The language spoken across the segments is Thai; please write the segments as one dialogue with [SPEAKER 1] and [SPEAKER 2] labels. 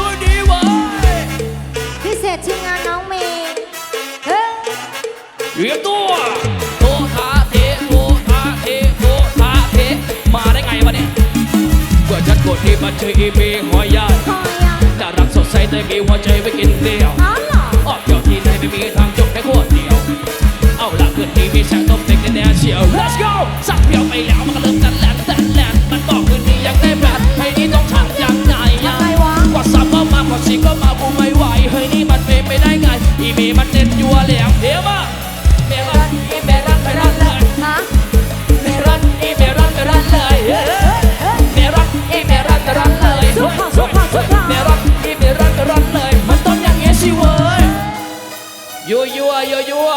[SPEAKER 1] ่วยดีวะ
[SPEAKER 2] พิเศษทีมงานน้องเมย์เฮ้ย
[SPEAKER 1] เรียบตัวโททาเทโททาเทโททาเทมาได้ไงวะเนี่เมื่อฉันกดที่มันเจออีเมย์หอยยา
[SPEAKER 2] พอยัง
[SPEAKER 1] จะรักสดใสแต่มีหัวใจไว้กินเดียว
[SPEAKER 2] อ๋อเหรอ
[SPEAKER 1] ออกเที่ยวที่ไหนไม่มีทางจบแค่ขวดเดียว เอาละเพื่นที่มีแสงตบเต็กแน่เชียว let's go สักเพียวไปแล้วมันก็เริ่มกันแล้ว อีเมมันเต้
[SPEAKER 2] นยัวแหล
[SPEAKER 1] ม
[SPEAKER 2] เทวะเมรันอีเม
[SPEAKER 1] รันไปรันเลยเมรันอีเมรันไปรันเลยเมรันอีเมรันไปรันเลยสุดสุดสุดเม
[SPEAKER 2] รัน
[SPEAKER 1] อีเมรันไปรันเลย มันต้องอย่างเงี้ยสิเว้ยยั
[SPEAKER 2] ว
[SPEAKER 1] ยั
[SPEAKER 2] ว
[SPEAKER 1] ยั
[SPEAKER 2] วยัว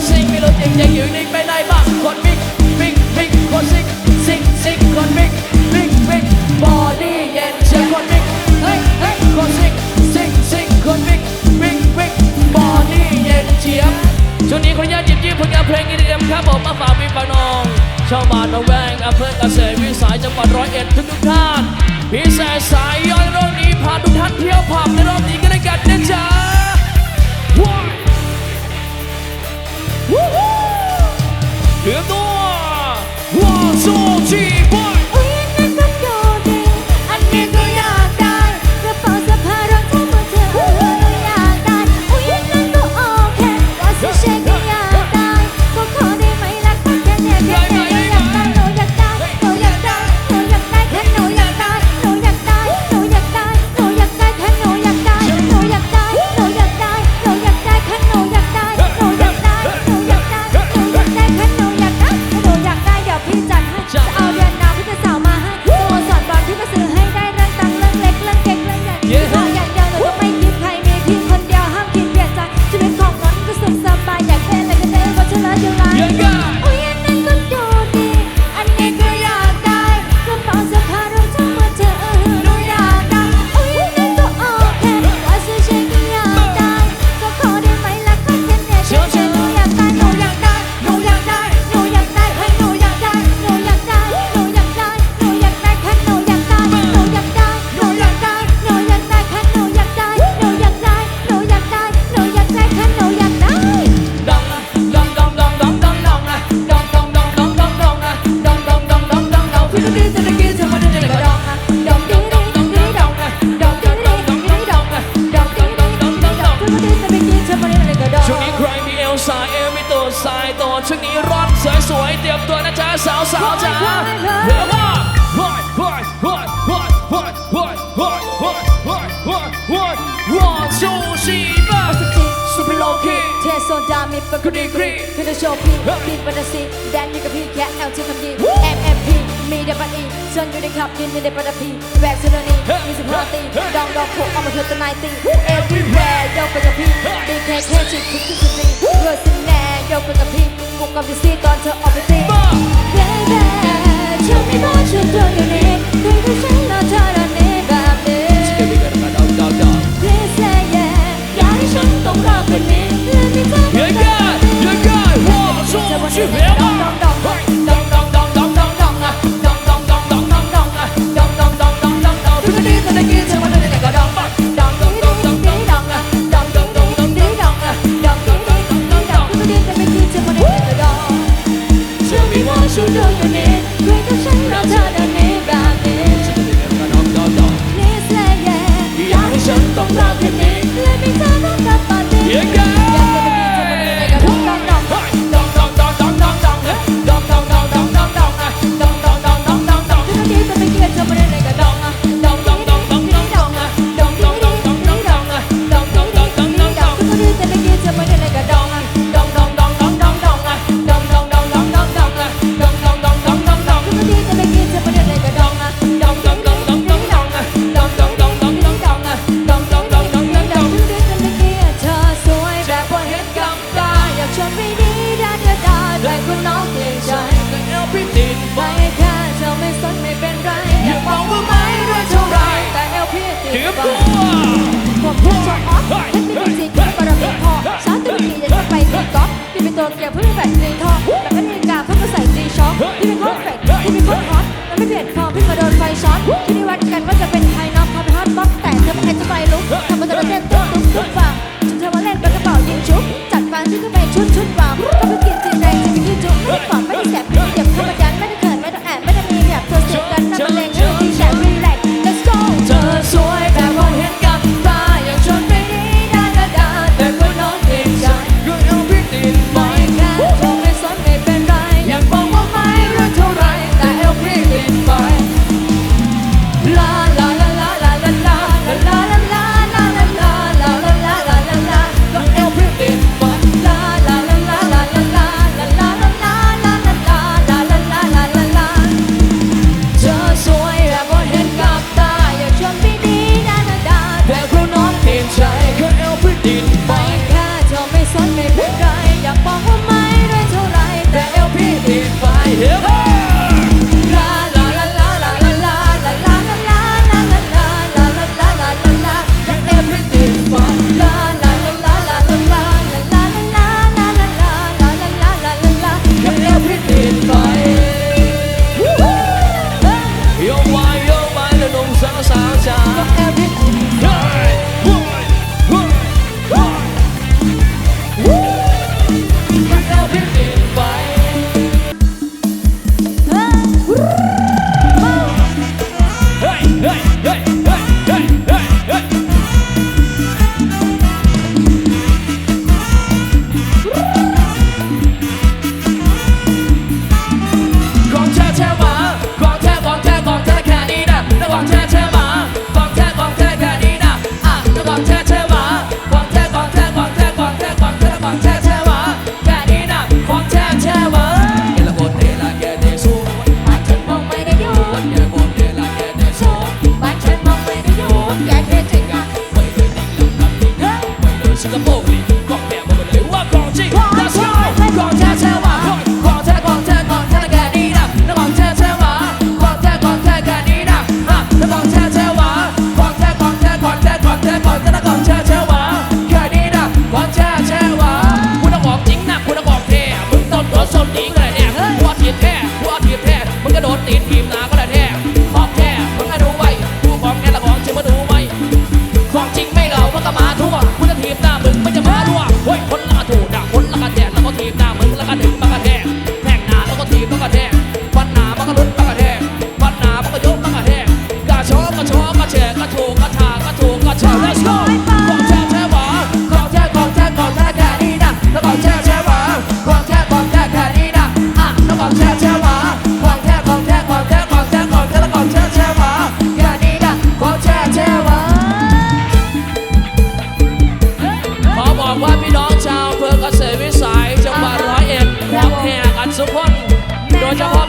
[SPEAKER 2] คนซิงมีรถเองยังอยู่นิ่งไม่ได้บ้างคนบิ๊กบิ๊กบิ๊กคนซิงซิ
[SPEAKER 1] งซิงคนบิ๊กบิ๊กบิ๊กบอดี้เย็นเชียร์คนบิ๊กเฮ้ยเฮ้ยคนซิงซิงซิงคนบิ๊กบิ๊กบิ๊กบอดี้เย็นเชียร์ช่วงนี้ขออนุญาตยิบจี้ผลงานเพลงนี้เดิมครับผมมาฝากพี่ปานองชาวบ้านระแวงอำเภอกเกษตรวิสัยจังหวัดร้อยเอ็ดทุกทุกท่านพิเศษสายย้อนรอบนี้พาทุกท่านเที่ยวผับในรอบนี้กัน
[SPEAKER 2] ได้กันนะจ๊ะ 呜呼别动啊！one in the but P back to the knee มีสิบห้าตีดองดองพวกเอามาเถิดตนายตี everywhere ยกไปกับพี่ดีแค่แค่
[SPEAKER 1] ชิด
[SPEAKER 2] คิดที่สุดดีเพื่อสิแน่ยกไปกับพี่กูกับพี่ซีตอนเธอออกไปตี baby เชื่อไม่ว่าฉันตัวอยู่นี่ด้ที่ฉันราเธอเรันี้แบบนี้ please say อยา
[SPEAKER 1] กให้ฉันต้องรอคนิ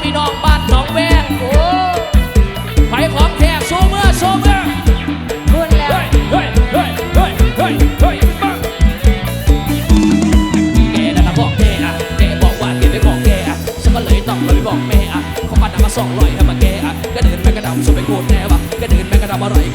[SPEAKER 1] พี่น้องบ้านหองแวงโอ้ไผของแท้โซเมื่อโซเมอร์
[SPEAKER 2] บุญแล้ว
[SPEAKER 1] เฮ้ยเฮ้ยเฮ้ยเฮ้ยเฮ้ยปังแม่นะครับบอกแกอะแกบอกว่าแกไม่บอกแกอะฉันก็เลยต้องเลยบอกแม่อะเขาปัดมาสองร้อยให้มาแกอะก็เดินแม่กระดำสมไปโคตรแน่วะก็เดินแม่กระดำอร่อย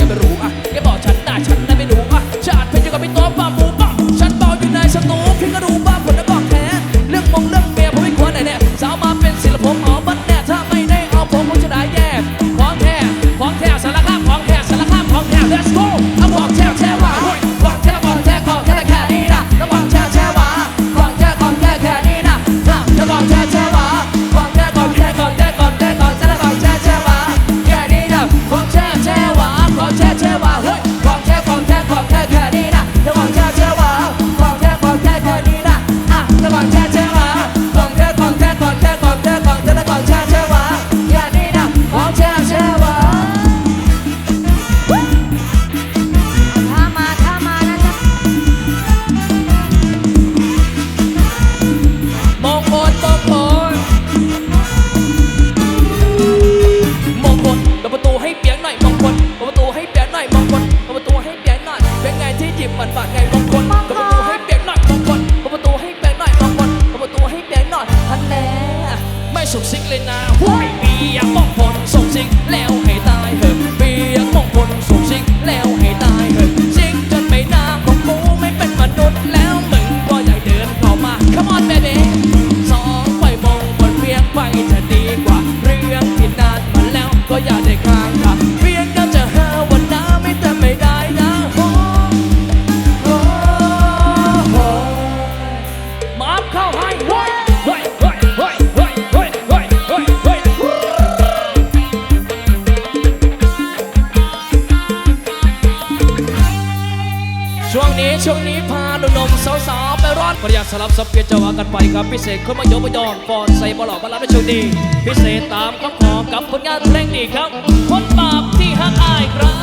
[SPEAKER 1] ลับสับเปลี่ยนจะว่ากันไปครับพิเศษคนมายกมายอนก่อนใส่บอลอกบอลลับในช่วงนี้พิเศษตามข้คำขอกับผลงานเพลงนี้ครับ คนบาปที่หักอายครับ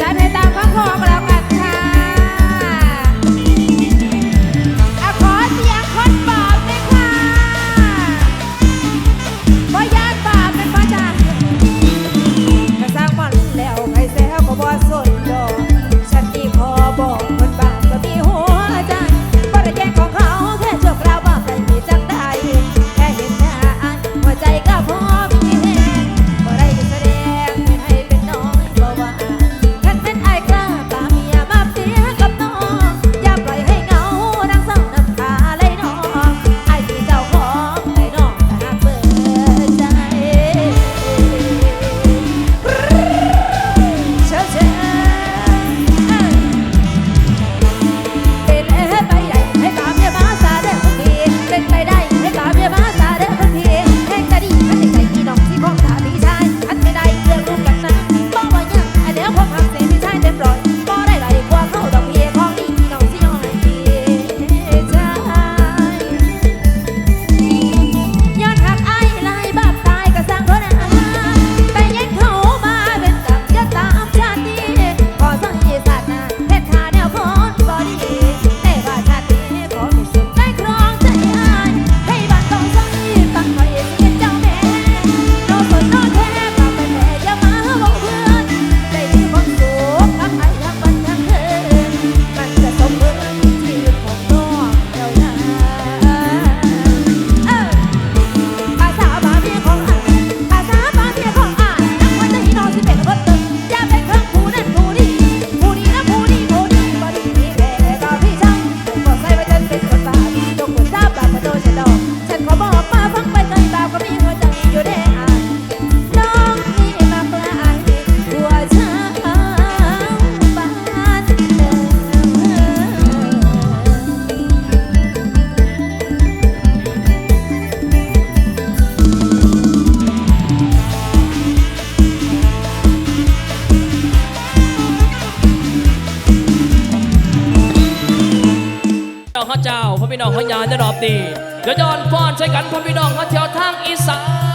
[SPEAKER 2] จัให้ตามคำขอกันแล้ว เจ้าพ่อ
[SPEAKER 1] พี่น้อง
[SPEAKER 2] ขอ
[SPEAKER 1] ยา
[SPEAKER 2] นใน
[SPEAKER 1] รอ
[SPEAKER 2] บดีเดี๋ยวย้อนฟ้อนใช้กันพ่อพี่น้องมาเที่ยวทางอีสาน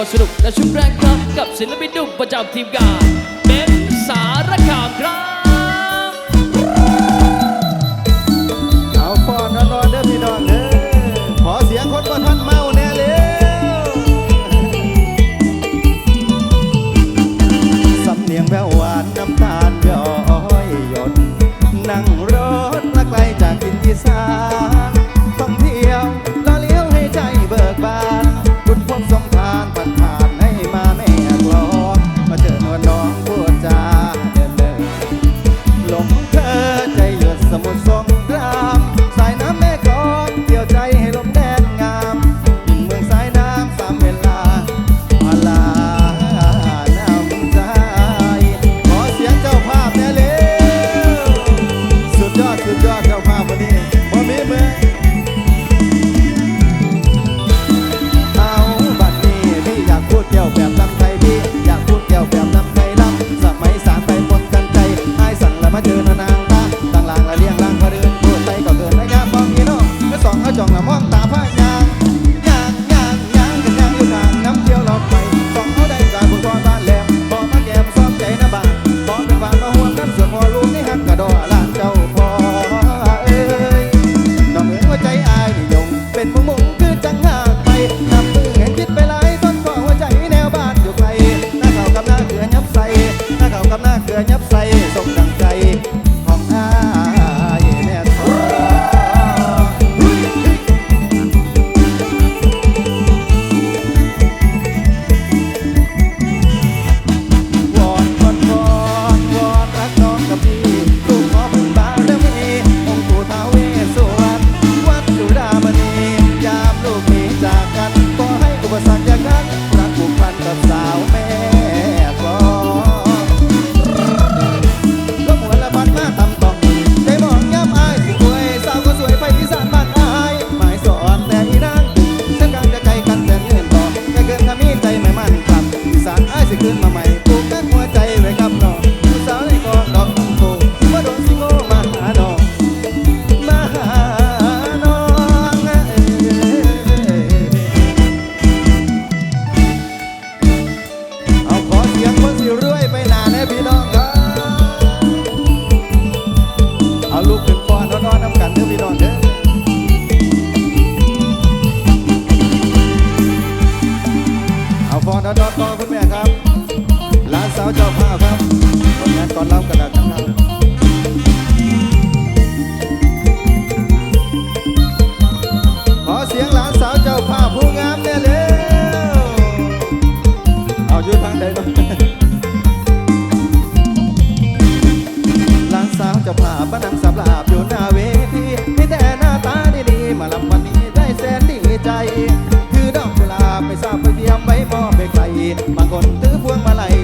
[SPEAKER 1] ความสนุกและชุดแรงครับ กับศิลปินดุ่มประจำทีมงาน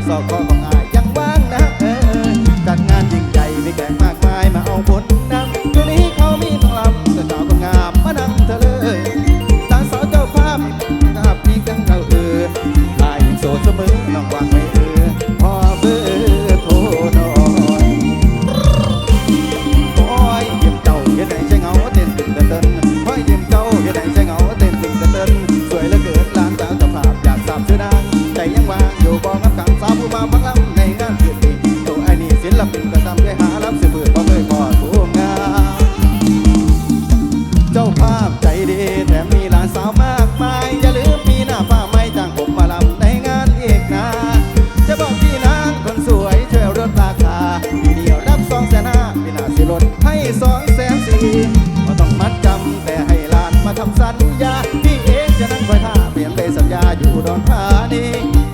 [SPEAKER 1] 早上好า
[SPEAKER 3] พี่เองจะนั่งคอย
[SPEAKER 1] ท่า
[SPEAKER 2] เปลี่ยนเลยสัญญาอยู่ดอนธานี